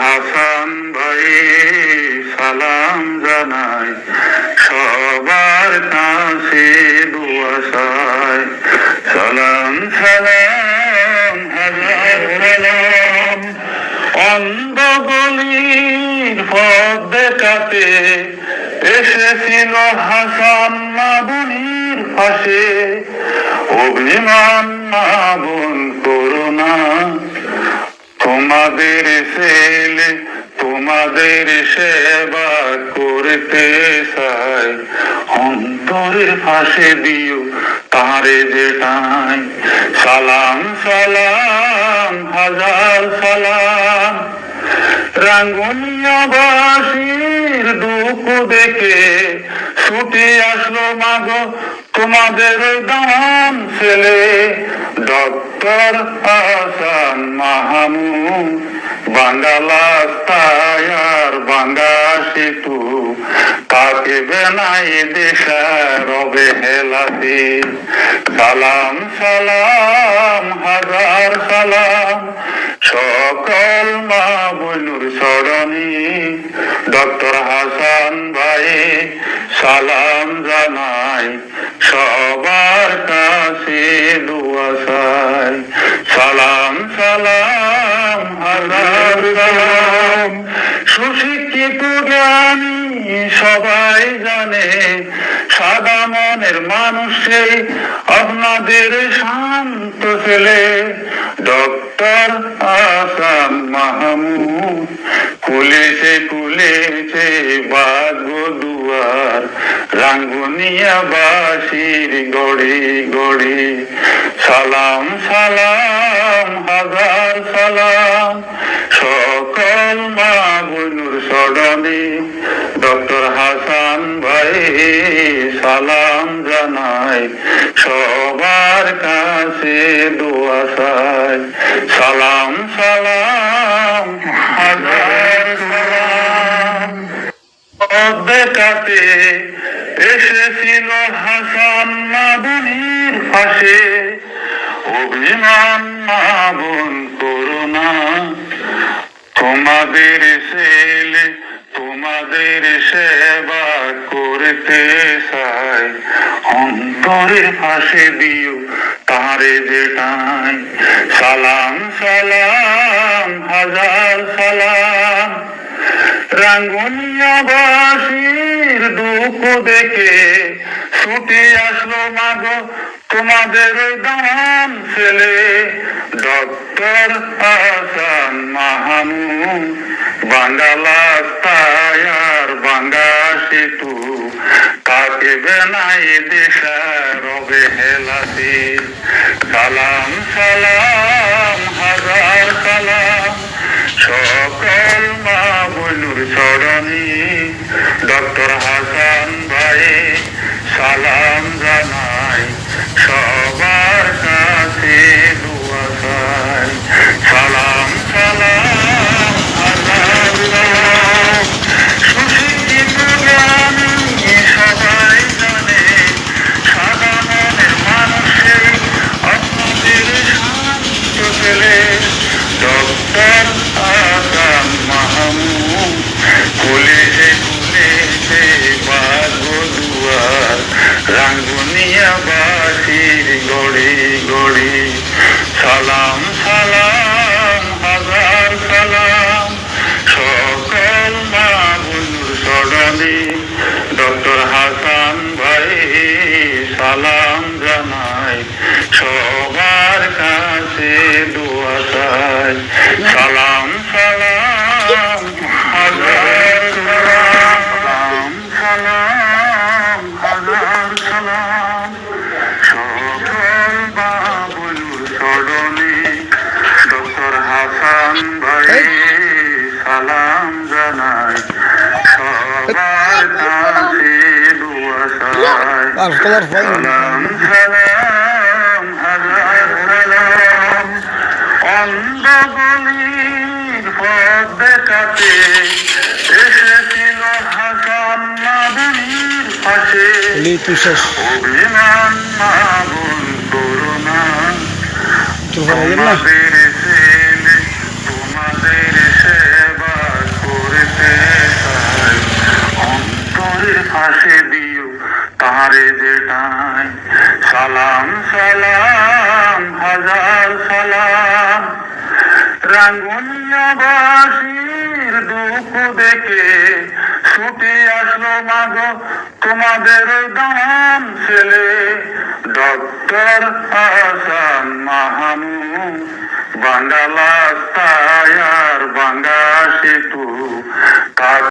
হাসান ভাই, সালাম জানাই। সবার কাছে দুয়াশায় সালাম সালাম, হাজার সালাম। অন্ধ গলির পথ দেখাতে এসেছিল হাসান মাবুনির পাশে। অভিমান মাবুন করুণা তোমাদের ছেলে তোমাদের সেবা করতে চাই। অন্তরের পাশে দিও তারে যেটাই সালাম সালাম, হাজার সালাম। রাঙ্গুনিয়াবাসীর দুঃখ দেখে ছুটে আসলো মাগো তোমাদের দাম ছেলে ডক্টর আসান মাহমুদ বাঙ্গালাস তায়ার বাঙ্গা সেতু তাকে বেনাই দেশা রবে হেলাতে সালাম সালাম, হাজার সালাম, সকল মা বনুর সরণি ডক্টর হাসান ভাই, সালাম জানাই সবার কাছে দোয়া সালাম সালাম হাজার সালাম। সুশিক্ষিত জ্ঞানী সবাই জানে, সাদা মনের মানুষ আপনাদের শান্ত ছেলে। ডক্টর আসান মাহমুদ কুলেছে কুলেছে বাগ দুয়ার। রাঙ্গুনিয়া বাসির গড়ে গড়ে। সালাম সালাম, হাজার সালাম। সকল মা বনুর সডনে ডক্টর হাসান ভাই, সালাম জানাই। সবার কাছে দোয়া সালাম সালাম, হাজার এসেছিল হাসান ফাঁসে অভিমান করোনা। তোমাদের ছেলে তোমাদের সেবা করতে চাই। অন্তরের পাশে দিও তারে যেটাই। সালাম সালাম, হাজার সালাম। রাঙ্গুনিয়াবাসীর দুঃখ দেখে ছুটে আসলো মাগো তোমাদের দাম ছেলে। ডক্টর আসান মাহমুদ বাঙ্গালাস তায়ার বাঙ্গা সেতু। তাকে বেনাই দেশা রবে হেলাতে সালাম সালাম, হাজার সালাম সকল মা বনুর চরণে ডক্টর হাসান ভাই সালাম জানাই সবার কাছে দোয়া চাই সালাম সালাম হাজার সালাম সুশিক্ষিত জ্ঞানী সবাই জানে সাদা মনের মানুষের আপনাদের শান্ত ছেলে ডক্টর আসাম মাহমুদ কুলেছে কুলেছে বাগ দুয়ার রাঙ্গুনিয়া বাসির গড়ে গড়ে সালাম সালাম, হাজার সালাম। সকল মা ডক্টর হাসান ভাই সালাম জানাই। সবার কাছে দোয়া চাই। সালাম হাসান ভাই সালাম জানাই। সবার কাছে দোয়া চাই। আর কলার ফল সালাম সালাম হাজার সালাম। অন্ধ গলির পথ দেখাতে এসেছিল হাসান মাদুনির পাশে। অভিমান মাবন করোনা না? তোমাদের ছেলে তোমাদের সেবা করতে চাই হাজার সালাম। রাঙ্গুনিয়াবাসীর দুঃখ দেখে ছুটে আসলো মাগো তোমাদের দাম ছেলে। ডক্টর হাসান মাহমুদ বাঙ্গালা তায়ার বাঙ্গা সেতু।